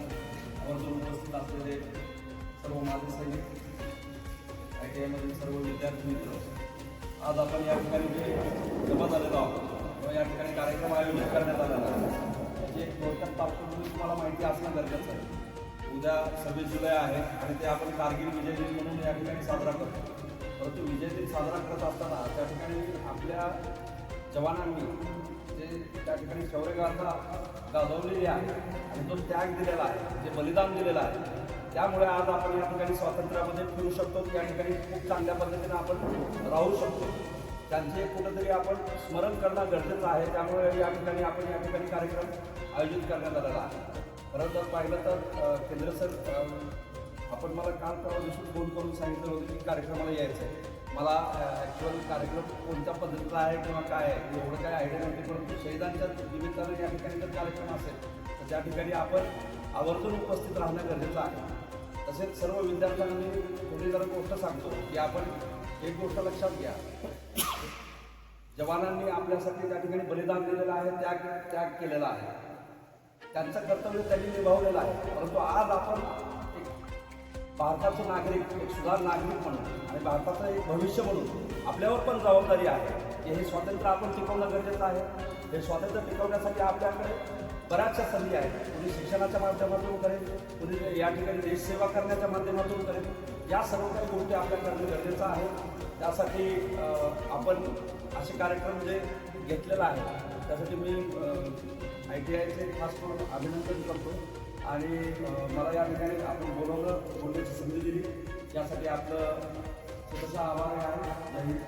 उपस्थित असलेले सर्व माझे सैनिक आय टी आयमधील सर्व विद्यार्थी मित्र आज आपण या ठिकाणी जे जमा झालेलो या ठिकाणी कार्यक्रम आयोजित करण्यात आला आहे. म्हणजे थोडक्यात पार्श्वभूमी तुम्हाला माहिती असणं गरजेचं आहे? उद्या सव्वीस जुलै आहे आणि ते आपण कारगिल विजय दिन म्हणून या ठिकाणी साजरा करतो. परंतु विजय दिन साजरा करत असताना त्या ठिकाणी आपल्या जवानांनी जे त्या ठिकाणी शौर्यगाथा गाजवलेली आहे आणि जो त्याग दिलेला आहे जे बलिदान दिलेलं आहे त्यामुळे आज आपण या ठिकाणी स्वातंत्र्यामध्ये फिरू शकतो या ठिकाणी खूप चांगल्या पद्धतीने आपण राहू शकतो. त्यांचे कुठंतरी आपण स्मरण करणं गरजेचं आहे त्यामुळे या ठिकाणी आपण या ठिकाणी कार्यक्रम आयोजित करण्यात आलेला आहे. खरं जर पाहिलं तर केंद्र सर आपण मला काल परवा दिवशी फोन करून सांगितलं होतं की कार्यक्रमाला यायचं आहे. मला ॲक्च्युअल कार्यक्रम कोणत्या पद्धतीचा आहे किंवा काय आहे एवढं काय आयडिया नव्हती परंतु शहीदांच्या निमित्तानं या ठिकाणी जर कार्यक्रम असेल तर त्या ठिकाणी आपण आवर्जून उपस्थित राहणं गरजेचं आहे. तसेच सर्व विद्यार्थ्यांना मी थोडी जरा गोष्ट सांगतो की आपण एक गोष्ट लक्षात घ्या. जवानांनी आपल्यासाठी त्या ठिकाणी बलिदान दिलेलं आहे त्याग त्याग केलेला आहे. त्यांचं कर्तव्य त्यांनी निभावलेलं आहे. परंतु आज आपण एक भारताचं नागरिक एक सुधार नागरिक म्हणून आणि भारताचं एक भविष्य म्हणून आपल्यावर पण जबाबदारी आहे की हे स्वातंत्र्य आपण टिकवणं गरजेचं आहे. हे स्वातंत्र्य टिकवण्यासाठी आपल्याकडे बऱ्याचशा संधी आहेत. कुणी शिक्षणाच्या माध्यमातून करेल कुणी या ठिकाणी देशसेवा करण्याच्या माध्यमातून करेल. या सर्व काही गोष्टी आपल्या करणं गरजेचं आहे. त्यासाठी आपण असे कार्यक्रम जे घेतलेला आहे त्यासाठी मी आय टी आयचे खास करून अभिनंदन करतो. आणि मला या ठिकाणी आपण बोलवलं बोलण्याची संधी दिली. यासाठी आपलं स्वतःचा आभार आहे